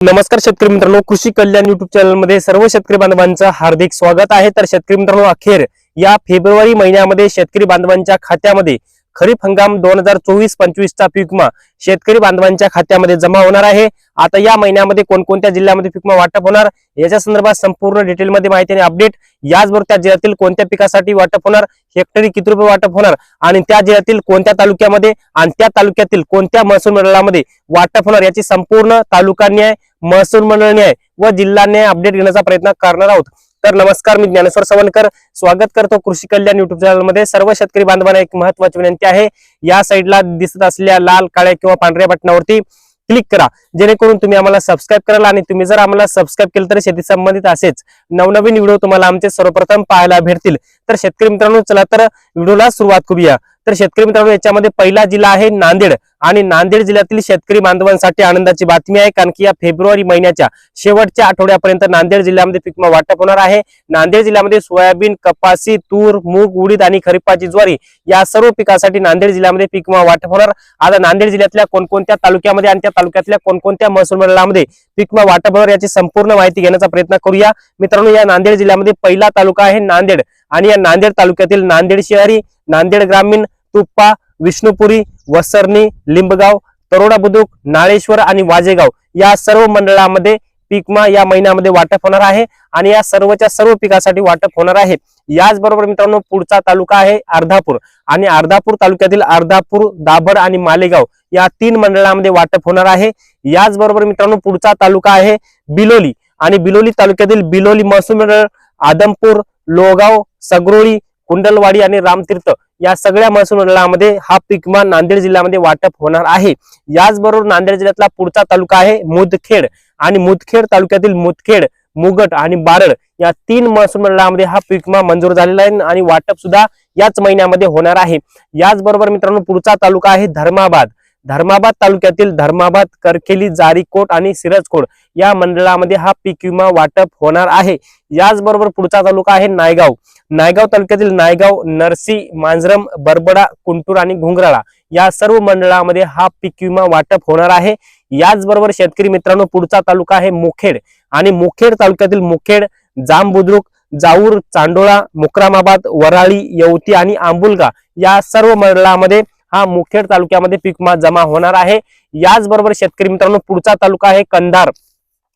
नमस्कार शेतकरी मित्रांनो कृषी कल्याण युट्यूब चॅनलमध्ये सर्व शेतकरी बांधवांचं हार्दिक स्वागत आहे. तर शेतकरी मित्रांनो अखेर या फेब्रुवारी महिन्यामध्ये शेतकरी बांधवांच्या खात्यामध्ये खरीप हंगाम दोन हजार चोवीस पंचवीसचा पीक विमा शेतकरी बांधवांच्या खात्यामध्ये जमा होणार आहे. आता या महिन्यामध्ये कोणकोणत्या जिल्ह्यामध्ये पीक विमा वाटप होणार याच्या संदर्भात संपूर्ण डिटेलमध्ये माहिती आणि अपडेट. याचबरोबर त्या जिल्ह्यातील कोणत्या पिकासाठी वाटप होणार हेक्टरी किती रुपये वाटप होणार आणि त्या जिल्ह्यातील कोणत्या तालुक्यामध्ये आणि त्या तालुक्यातील कोणत्या महसूल मंडळामध्ये वाटप होणार याची संपूर्ण तालुका न्याय महसूल मंडळ न्याय व जिल्हा न्याय अपडेट घेण्याचा प्रयत्न करणार आहोत. तर नमस्कार मी ज्ञानेश्वर सवनकर. स्वागत करतो कृषी कल्याण युट्यूब चॅनलमध्ये. सर्व शेतकरी बांधवांना एक महत्वाची विनंती आहे. या साईडला दिसत असलेल्या लाल काळ्या किंवा पांढऱ्या बटनावरती क्लिक करा. जेणेकरून तुम्ही आम्हाला सबस्क्राईब कराल आणि तुम्ही जर आम्हाला सबस्क्राईब केलं तर शेती संबंधित असेच नवनवीन व्हिडिओ तुम्हाला आमचे सर्वप्रथम पाहायला भेटतील. तर शेतकरी मित्रांनो चला तर व्हिडिओला सुरुवात करूया. तर शेतकरी मित्रांनो याच्यामध्ये पहिला जिल्हा आहे नांदेड. आणि नांदेड जिल्ह्यातील शेतकरी बांधवांसाठी आनंदाची बातमी आहे कारण की या फेब्रुवारी महिन्याच्या शेवटच्या आठवड्यापर्यंत नांदेड जिल्ह्यामध्ये पीक वाटप होणार आहे. नांदेड जिल्ह्यामध्ये सोयाबीन कपासी तूर मूग उडीद आणि खरीपाची ज्वारी या सर्व पिकासाठी नांदेड जिल्ह्यामध्ये पीक वाटप होणार. आता नांदेड जिल्ह्यातल्या कोणकोणत्या तालुक्यामध्ये आणि त्या तालुक्यातल्या कोणकोणत्या महसूल मंडळामध्ये पीक वाटप होणार याची संपूर्ण माहिती घेण्याचा प्रयत्न करूया. मित्रांनो या नांदेड जिल्ह्यामध्ये पहिला तालुका आहे नांदेड आणि या नांदेड तालुक्यातील नांदेड शहरी नांदेड ग्रामीण तुप्पा विष्णुपुरी वसरणी लिंबगाव तरोडा बुद्रुक नाळेश्वर आणि वाजेगाव या सर्व मंडळामध्ये पीकमा या महिन्यामध्ये वाटप होणार आहे आणि या सर्वच्या सर्व पिकासाठी वाटप होणार आहे. याचबरोबर मित्रांनो पुढचा तालुका आहे अर्धापूर आणि अर्धापूर तालुक्यातील अर्धापूर दाभड आणि मालेगाव या तीन मंडळामध्ये वाटप होणार आहे. याचबरोबर मित्रांनो पुढचा तालुका आहे बिलोली आणि बिलोली तालुक्यातील बिलोली महसूल मंडळ आदमपूर लोगाव सगरोळी कुंडलवाडी आणि रामतीर्थ या सगळ्या महसूल मंडळामध्ये हा पिकमा नांदेड जिल्ह्यामध्ये वाटप होणार आहे. याचबरोबर नांदेड जिल्ह्यातला पुढचा तालुका आहे मुदखेड आणि मुदखेड तालुक्यातील मुदखेड मुगट आणि बारड या तीन महसूल मंडळामध्ये हा पिकमा मंजूर झालेला आहे आणि वाटप सुद्धा याच महिन्यामध्ये होणार आहे. याचबरोबर मित्रांनो पुढचा तालुका आहे धर्माबाद. धर्माबाद तालुक्यातील धर्माबाद करखेली जारीकोट आणि सिरजकोट या मंडळामध्ये हा पीक विमा वाटप होणार आहे. याचबरोबर पुढचा तालुका आहे नायगाव. नायगाव तालुक्यातील नायगाव नरसी मांजरम बरबडा कुंटूर आणि घुंगराळा या सर्व मंडळामध्ये हा पीक विमा वाटप होणार आहे. याचबरोबर शेतकरी मित्रांनो पुढचा तालुका आहे मुखेड आणि मुखेड तालुक्यातील मुखेड जांबुद्रुक जाऊर चांडोळा मुक्रामाबाद वराळी येवती आणि आंबुलगा या सर्व मंडळामध्ये हा मुखेड तालुक्यामध्ये पीक जमा होणार आहे. याचबरोबर शेतकरी मित्रांनो पुढचा तालुका आहे कंधार.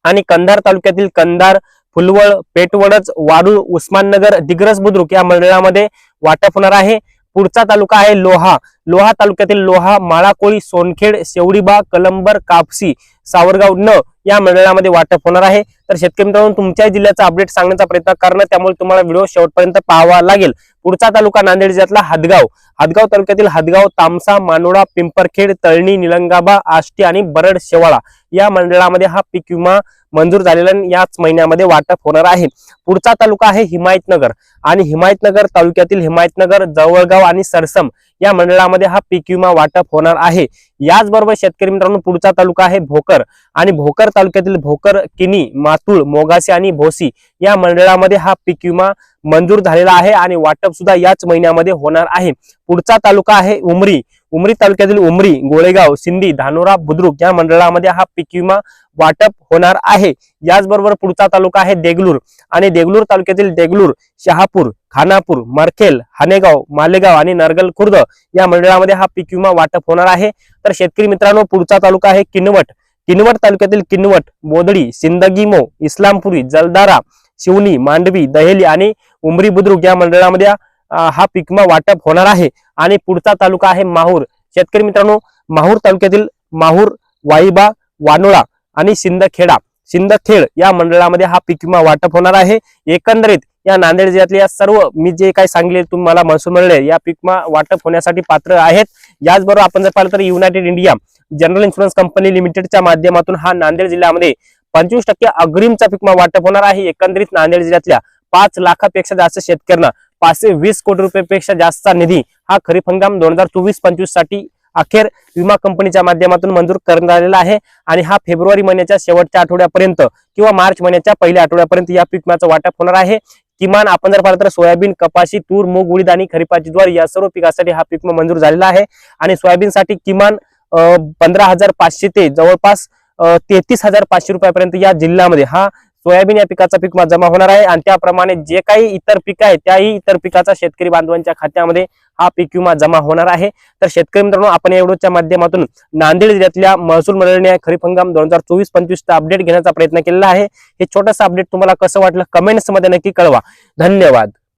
आणि कंधार तालुक्यातील कंधार फुलवळ पेटवडच वाडूळ उस्माननगर दिग्रस बुद्रुक या मंडळामध्ये वाटप होणार आहे. पुढचा तालुका आहे लोहा. लोहा तालुक्यातील लोहा माळाकोळी सोनखेड शेवडीबा कलंबर कापसी सावरगाव न या मंडळामध्ये वाटप होणार आहे. तर शेतकरी मित्रांनो तुमच्या जिल्ह्याचा अपडेट सांगण्याचा प्रयत्न करणं त्यामुळे तुम्हाला व्हिडिओ शेवटपर्यंत पाहावा लागेल. पुढचा तालुका नांदेड जिल्ह्यातला हदगाव. हदगाव तालुक्यातील हदगाव तामसा मानोडा पिंपरखेड तळणी निलंगाबा आष्टी आणि बरड शेवाळा या मंडळामध्ये हा पीक विमा मंजूर झालेला आणि याच महिन्यामध्ये वाटप होणार आहे. पुढचा तालुका आहे हिमायतनगर आणि हिमायतनगर तालुक्यातील हिमायतनगर जवळगाव आणि सरसम या मंडळामध्ये हा पीक विमा वाटप होणार आहे. याचबरोबर शेतकरी मित्रांनो पुढचा तालुका आहे भोकर आणि भोकर तालुक्यातील भोकर किनी मातुळ मोगासी आणि भोसी या मंडळामध्ये हा पीक विमा मंजूर झालेला आहे आणि वाटप सुद्धा याच महिन्यामध्ये होणार आहे. पुढचा तालुका आहे उमरी उमरी तालुक्यातील उमरी गोळेगाव सिंधी धानोरा बुद्रुक या मंडळामध्ये हा पीक विमा वाटप होणार आहे. याचबरोबर पुढचा तालुका आहे देगलूर आणि देगलूर तालुक्यातील देगलूर शहापूर खानापूर मरखेल हानेगाव मालेगाव आणि नरगल खुर्द या मंडळामध्ये हा पीक विमा वाटप होणार आहे. तर शेतकरी मित्रांनो पुढचा तालुका आहे किनवट. किनवट तालुक्यातील किनवट बोदडी सिंदगीमो इस्लामपुरी जलदारा शिवनी मांडवी दहेली आणि उमरी बुद्रुक या मंडळामध्ये हा पिकमा वाटप होणार आहे. आणि पुढचा तालुका आहे माहूर. शेतकरी मित्रांनो माहूर तालुक्यातील माहूर वाईबा वानोळा आणि सिंदखेडा सिंदखेड या मंडळामध्ये हा पीक विमा वाटप होणार आहे. एकंदरीत या नांदेड जिल्ह्यातल्या सर्व मी जे काही सांगले तुम्हाला महसूल मंडळे या पीक विमा वाटप होण्यासाठी पात्र आहेत. याचबरोबर आपण जर पाहिलं तर United India general insurance company लिमिटेडच्या माध्यमातून हा नांदेड जिल्ह्यामध्ये पंचवीस टक्के अग्रिमचा पीक विमा वाटप होणार आहे. एकंदरीत नांदेड जिल्ह्यातल्या पाच लाखापेक्षा जास्त शेतकऱ्यांना पाचशे वीस कोटी रुपयापेक्षा जास्तचा निधी हा खरीप हंगाम दोन हजार चोवीस पंचवीससाठी अखेर विमा कंपनीच्या माध्यमातून मंजूर करण्यात आलेला आहे. आणि हा फेब्रुवारी महिन्याच्या शेवटच्या आठवड्यापर्यंत किंवा मार्च महिन्याच्या पहिल्या आठवड्यापर्यंत या पीक विम्याचं वाटप होणार आहे. किमान आपण जर पाहिलं तर सोयाबीन कपाशी तूर मूग उडीद आणि खरीपाची ज्वार या सर्व पिकासाठी हा पीक मंजूर झालेला आहे. आणि सोयाबीनसाठी किमान पंधरा हजार पाचशे ते जवळपास तेहतीस हजार पाचशे रुपयापर्यंत या जिल्ह्यामध्ये हा सोयाबीन या पिकाचा पीक जमा होणार आहे. आणि त्याप्रमाणे जे काही इतर पीक आहे त्याही इतर पिकाचा शेतकरी बांधवांच्या खात्यामध्ये हा पीक विमा जमा होणार आहे. तर शेतकरी मित्रांनो आपण या माध्यमातून नांदेड जिल्ह्यातल्या महसूल मंडळीने खरीप हंगाम दोन हजार चोवीस पंचवीसचा अपडेट घेण्याचा प्रयत्न केलेला आहे. हे छोटंसं अपडेट तुम्हाला कसं वाटलं कमेंट्समध्ये नक्की कळवा. धन्यवाद.